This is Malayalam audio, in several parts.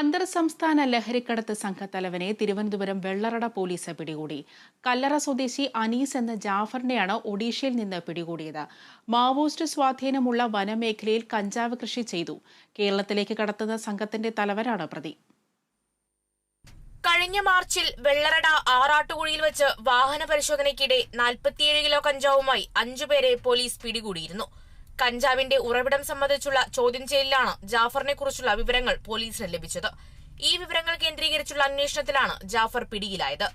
അന്തർ സംസ്ഥാന ലഹരിക്കടത്ത് സംഘത്തലവനെ തിരുവനന്തപുരം വെള്ളറട പോലീസ് പിടികൂടി. കല്ലറ സ്വദേശി അനീസ് എന്ന ജാഫറിനെയാണ് ഒഡീഷയിൽ നിന്ന് പിടികൂടിയത്. മാവോയിസ്റ്റ് സ്വാധീനമുള്ള വനമേഖലയിൽ കഞ്ചാവ് കൃഷി ചെയ്തു. കേരളത്തിലേക്ക് കടത്തുന്ന സംഘത്തിന്റെ തലവനാണ് പ്രതി. കഴിഞ്ഞ മാർച്ചിൽ വെള്ളറട ആറാട്ടുകുഴിയിൽ വെച്ച് വാഹന പരിശോധനയ്ക്കിടെ നാൽപ്പത്തിയേഴ് കിലോ കഞ്ചാവുമായി അഞ്ചുപേരെ പോലീസ് പിടികൂടിയിരുന്നു. കഞ്ചാവിന്റെ ഉറവിടം സംബന്ധിച്ചുള്ള ചോദ്യം ചെയ്യലിലാണ് ജാഫറിനെ കുറിച്ചുള്ള വിവരങ്ങൾ പോലീസിന് ലഭിച്ചത്. ഈ വിവരങ്ങൾ കേന്ദ്രീകരിച്ചുള്ള അന്വേഷണത്തിലാണ് ജാഫർ പിടിയിലായത്.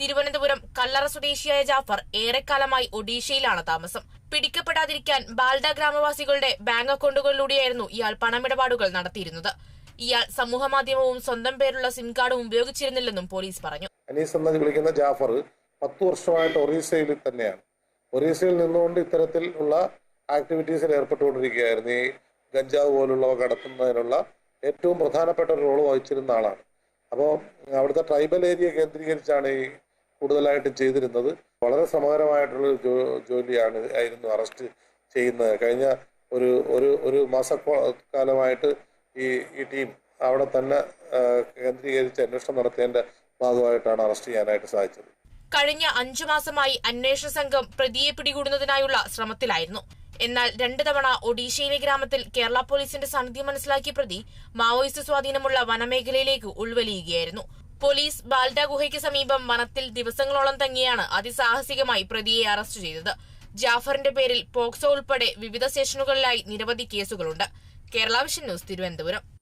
തിരുവനന്തപുരം കല്ലറ സ്വദേശിയായ ജാഫർ ഏറെക്കാലമായി ഒഡീഷയിലാണ് താമസം. പിടിക്കപ്പെടാതിരിക്കാൻ ബാൽഡ ഗ്രാമവാസികളുടെ ബാങ്ക് അക്കൌണ്ടുകളിലൂടെയായിരുന്നു ഇയാൾ പണമിടപാടുകൾ നടത്തിയിരുന്നത്. ഇയാൾ സമൂഹമാധ്യമവും സ്വന്തം പേരുള്ള സിം കാർഡും ഉപയോഗിച്ചിരുന്നില്ലെന്നും പോലീസ് പറഞ്ഞു. അനീസ് വിളിക്കുന്ന ജാഫർ പത്ത് വർഷമായിട്ട് ഒറീസയിൽ തന്നെയാണ്. ഒറീസയിൽ നിന്നുകൊണ്ട് ഇത്തരത്തിൽ ഉള്ള ആക്ടിവിറ്റീസിൽ ഏർപ്പെട്ടുകൊണ്ടിരിക്കുകയായിരുന്നു. ഈ ഗഞ്ചാവ് പോലുള്ളവ കടത്തുന്നതിനുള്ള ഏറ്റവും പ്രധാനപ്പെട്ട ഒരു റോൾ വഹിച്ചിരുന്ന ആളാണ്. അപ്പോൾ അവിടുത്തെ ട്രൈബൽ ഏരിയ കേന്ദ്രീകരിച്ചാണ് ഈ കൂടുതലായിട്ട് ചെയ്തിരുന്നത്. വളരെ ശ്രമകരമായിട്ടുള്ള ജോലിയാണ് ആയിരുന്നു അറസ്റ്റ് ചെയ്യുന്നത്. കഴിഞ്ഞ ഒരു ഒരു ഒരു മാസക്കാലമായിട്ട് ഈ ഈ ടീം അവിടെ തന്നെ കേന്ദ്രീകരിച്ച് അന്വേഷണം നടത്തിയതിന്റെ ഭാഗമായിട്ടാണ് അറസ്റ്റ് ചെയ്യാനായിട്ട് സാധിച്ചത്. കഴിഞ്ഞ അഞ്ചു മാസമായി അന്വേഷണ സംഘം പ്രതിയെ പിടികൂടുന്നതിനായുള്ള ശ്രമത്തിലായിരുന്നു. എന്നാൽ രണ്ടു തവണ ഒഡീഷയിലെ ഗ്രാമത്തിൽ കേരള പോലീസിന്റെ സാന്നിധ്യം മനസ്സിലാക്കിയ പ്രതി മാവോയിസ്റ്റ് സ്വാധീനമുള്ള വനമേഖലയിലേക്ക് ഉൾവലിയുകയായിരുന്നു. പോലീസ് ബാൽഡ ഗുഹയ്ക്ക് സമീപം വനത്തിൽ ദിവസങ്ങളോളം തങ്ങിയാണ് അതിസാഹസികമായി പ്രതിയെ അറസ്റ്റ് ചെയ്തത്. ജാഫറിന്റെ പേരിൽ പോക്സോ ഉൾപ്പെടെ വിവിധ സ്റ്റേഷനുകളിലായി നിരവധി കേസുകളുണ്ട്. Kerala vision news Thiruvananthapuram.